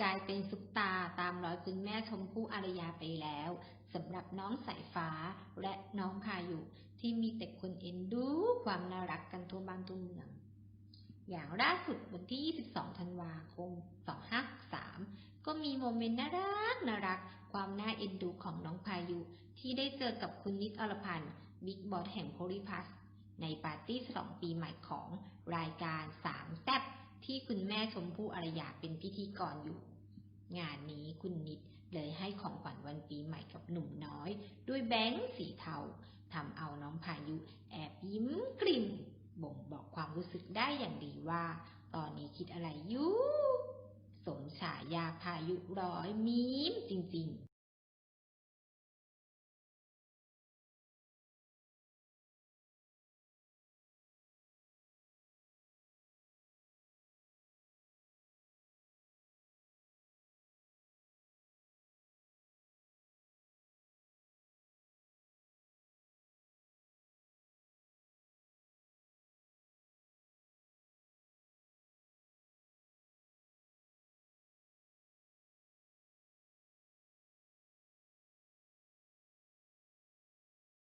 กลายเป็นซุปตาตามรอยคุณแม่ชมพู่อารยาไปแล้วสำหรับน้องสายฟ้าและน้องพายุที่มีแต่คนเอ็นดูความน่ารักกันทั่วบ้านทั่วเมือง อย่างล่าสุดวันที่ 22 ธันวาคม 2563 ก็มีโมเมนต์น่ารักน่ารัก ความน่าเอ็นดูของน้องพายุ ที่ได้เจอกับคุณนิดอรพันธ์บิ๊กบอสแห่งโพลิพัสในปาร์ตี้ฉลองปีใหม่ของรายการสามแซ่บ ที่คุณแม่ชมพู่อารยาเป็นพิธีกรอยู่ งานนี้คุณนิดเลยให้ของขวัญวันปีใหม่กับหนุ่มน้อย ด้วยแบงค์สีเทาทำเอาน้องพายุ แอบยิ้มกลิ่มบ่งบอกความรู้สึกได้อย่างดีว่า ตอนนี้คิดอะไรอยู่ สมฉายาพายุร้อยมีมจริง ๆ